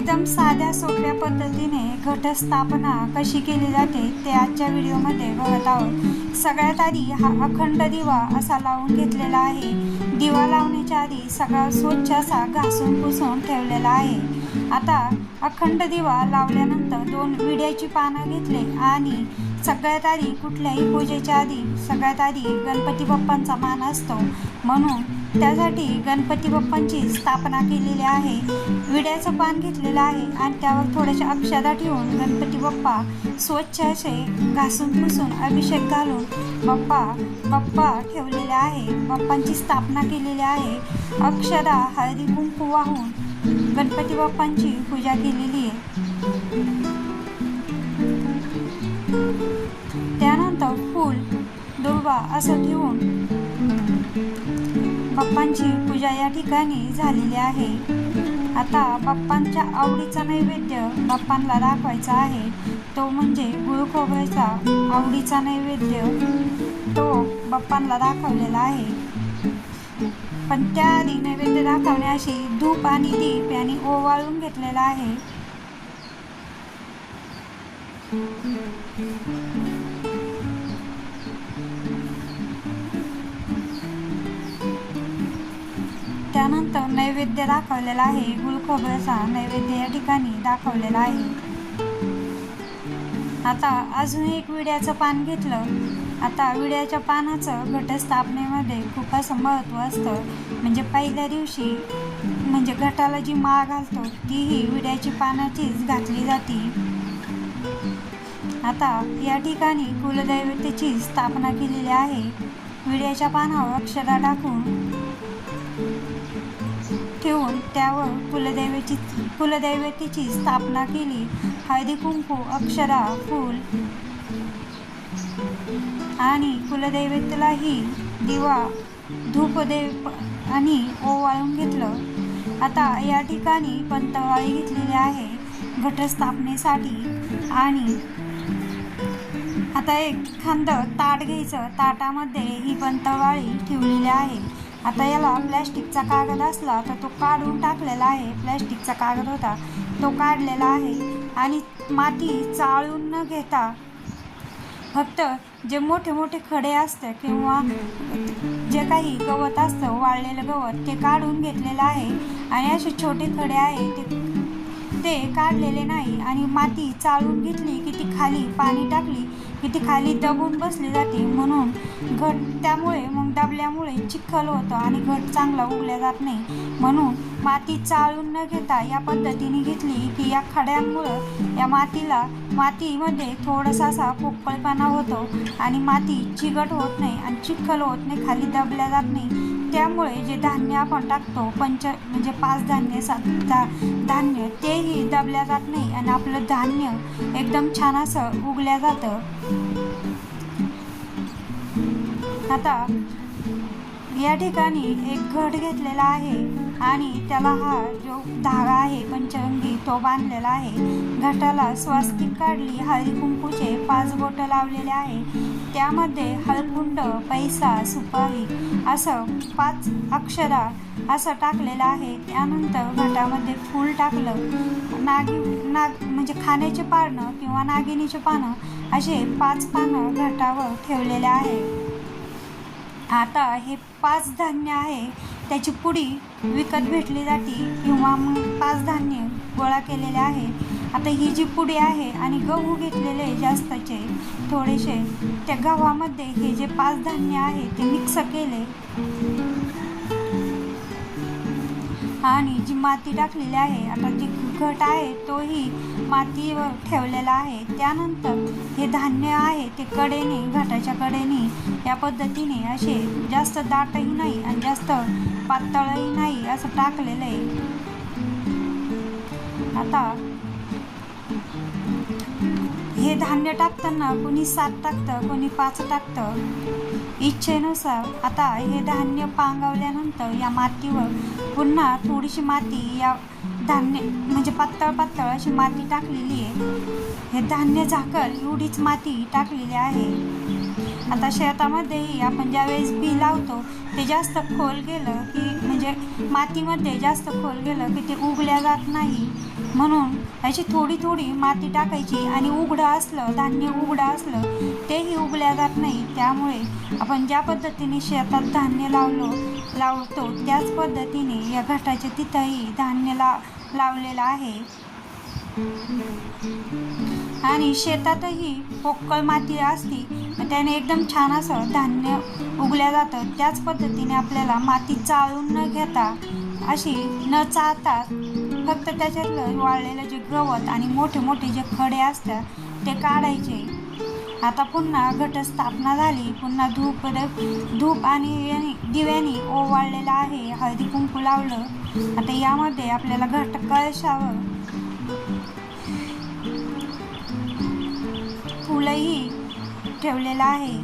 एकदम साध्या सोप्या पद्धतीने घटस्थापना कशी केली जाते ते आजच्या व्हिडिओमध्ये बघत आहोत. सगळ्यात आधी हा अखंड दिवा असा लावून घेतलेला आहे. दिवा लावण्याच्या आधी सगळा स्वच्छ असा घासून पुसून ठेवलेला आहे. आता अखंड दिवा लावल्यानंतर दोन विड्याची पानं घेतले आणि सगळ्यात आधी कुठल्याही पूजेच्या आधी सगळ्यात आधी गणपती बाप्पांचा मान असतो. म्हणून त्यासाठी गणपती बाप्पांची स्थापना केलेली आहे. विड्याचं पान घेतलेलं आहे आणि त्यावर थोड्याशा अक्षदा ठेवून गणपती बाप्पा स्वच्छ असे घासून पुसून अभिषेक घालून बाप्पा बाप्पा ठेवलेले आहे. बाप्पांची स्थापना केलेली आहे. अक्षदा हळदी कुंकू वाहून गणपती बाप्पांची पूजा केलेली आहे. त्यानंतर फूल दुर्वा असं ठेवून बाप्पांची पूजा या ठिकाणी झालेली आहे. आता बाप्पांच्या आवडीचा नैवेद्य बाप्पांना दाखवायचा आहे. तो म्हणजे गुळ खोबऱ्याचा आवडीचा नैवेद्य तो बाप्पांना दाखवलेला आहे. पण त्याआधी नैवेद्य दाखवण्याशी धूप आणि दीप यांनी ओवाळून घेतलेला आहे. त्यानंतर नैवेद्य दाखवलेला आहे. गुळखोबऱ्याचा नैवेद्य या ठिकाणी दाखवलेला आहे. आता अजून एक विड्याचं पान घेतलं. आता विड्याच्या पानाचं घटस्थापनेमध्ये खूप असं महत्त्व असतं. म्हणजे पहिल्या दिवशी म्हणजे घटाला जी माळ घालतो तीही विड्याची पानाचीच घातली जाते. आता या ठिकाणी कुलदैवतेची स्थापना केलेली आहे. विड्याच्या पानावर अक्षरा टाकून ठेवून त्यावर कुलदैवची कुलदैवतेची स्थापना केली. हळदी कुंकू अक्षरा फूल आणि कुलदैवतेलाही दिवा धूपदेव आणि ओवाळून घेतलं. आता या ठिकाणी पंतवाळी घेतलेली आहे घटस्थापनेसाठी आणि आता एक खांद ताट घ्यायचं. ताटामध्ये ही पंतवाळी ठेवलेली आहे. आता याला प्लॅस्टिकचा कागद असला तर तो काढून टाकलेला आहे. प्लॅस्टिकचा कागद होता. तो काढलेला आहे आणि माती चाळून न घेता फक्त जे मोठे मोठे खडे असतं किंवा जे काही गवत असतं वाळलेलं गवत ते काढून घेतलेलं आहे. आणि असे छोटे खडे आहे ते ते काढलेले नाही. आणि माती चाळून घेतली की ती खाली पाणी टाकली की ती खाली दबून बसली जाते म्हणून घट त्यामुळे मग दबल्यामुळे चिखल होतं आणि घट चांगला उगल्या जात नाही. म्हणून माती चाळून न घेता या पद्धतीने घेतली की या खड्यांमुळं या मातीला मातीमध्ये थोडासा असा पोकळपणा होतो आणि माती चिकट होत नाही आणि चिखल होत नाही खाली दबल्या जात नाही. त्यामुळे जे धान्य आपण टाकतो पंच म्हणजे पाच धान्य सात धा धान्य तेही दबल्या जात नाही आणि आपलं धान्य एकदम छान असं उगल्या जातं. आता या ठिकाणी एक घट घेतलेला आहे आणि त्याला हा जो धागा आहे पंचरंगी तो बांधलेला आहे. घटाला स्वास्तिक काढली हळदी कुंकूचे पाच बोटं लावलेले आहे. त्यामध्ये हळकुंड पैसा सुपारी असं पाच अक्षरा असं टाकलेलं आहे. त्यानंतर घटामध्ये फूल टाकलं. नागी नाग म्हणजे खाण्याचे पानं किंवा नागिनीचे पानं असे पाच पानं घटावर ठेवलेले आहे. आता हे पाच धान्य आहे त्याची पुडी विकत भेटली जाते किंवा मग पाच धान्य गोळा केलेले आहे. आता ही जी पुडी आहे आणि गहू घेतलेले जास्तचे थोडेसे त्या गव्हामध्ये हे जे पाच धान्य आहे ते मिक्स केले. आणि जी माती टाकलेली आहे आता जी घट आहे तोही मातीवर ठेवलेला आहे. त्यानंतर हे धान्य आहे ते कडेने घटाच्या कडेने. या पद्धतीने असे जास्त दाटही नाही आणि जास्त पातळही नाही असं टाकलेलं आहे. आता हे धान्य टाकताना कोणी सात टाकतं कोणी पाच टाकतं. इच्छेनुसार आता हे धान्य पांगवल्यानंतर या मातीवर पुन्हा थोडीशी माती या धान्य म्हणजे पातळ पातळ अशी माती टाकलेली आहे. हे धान्य झाकल एवढीच माती टाकलेली आहे. आता शेतामध्येही आपण ज्यावेळेस बी लावतो ते जास्त खोल गेलं की म्हणजे मातीमध्ये जास्त खोल गेलं की ते उगल्या जात नाही. म्हणून ह्याची थोडी थोडी माती टाकायची आणि उघडं असलं धान्य उघडं असलं तेही उगल्या जात नाही. त्यामुळे आपण ज्या पद्धतीने शेतात धान्य लावलो लावतो त्याच पद्धतीने या घाटाच्या तिथंही धान्य ला लावलेलं आहे. आणि शेतातही पोक्कळ माती असती त्याने एकदम छान असं धान्य उगल्या जातं. त्याच पद्धतीने आपल्याला माती चाळून न घेता अशी न चाळता फक्त त्याच्यातलं वाळलेलं जे गवत आणि मोठे मोठे जे खडे असतात ते काढायचे. आता पुन्हा घटस्थापना झाली. पुन्हा धूप धूप आणि याने- ओवाळलेलं आहे. हळदी कुंकू लावलं. आता यामध्ये आपल्याला घट कळशावर फुलंही ठेवलेलं आहे.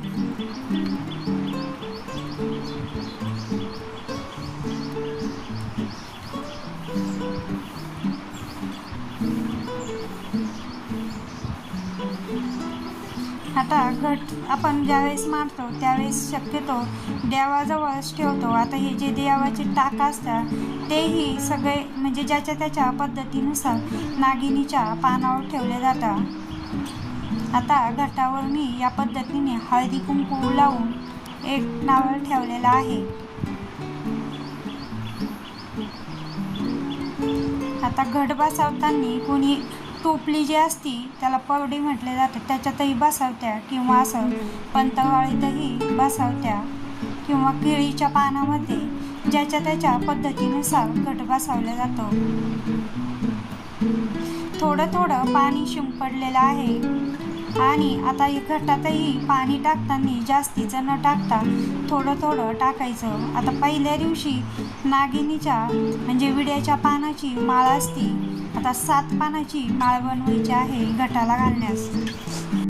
आता घट आपण ज्यावेळेस मारतो त्यावेळेस शक्यतो देवाजवळच ठेवतो. आता हे जे देवाचे टाक असतात तेही सगळे म्हणजे ज्याच्या त्याच्या पद्धतीनुसार नागिनीच्या पानावर ठेवले जातात. आता घटावर मी या पद्धतीने हळदी कुंकू लावून एक नावळ ठेवलेला आहे. आता घट बसवताना कोणी टोपली जी असती त्याला पवडी म्हटले जाते. त्याच्यातही बसवत्या किंवा असं पंतवाळीतही बसवत्या किंवा केळीच्या पानामध्ये ज्याच्या त्याच्या पद्धतीनुसार घट बसवला जातो. थोडं थोडं पाणी शिंपडलेलं आहे. आणि आता घटातही पाणी टाकताना जास्तीचं न टाकता थोडं थोडं टाकायचं. आता पहिल्या दिवशी नागिनीच्या म्हणजे विड्याच्या पानाची माळ असती. आता सात पानाची माळ बनवायची आहे घटाला घालण्यास.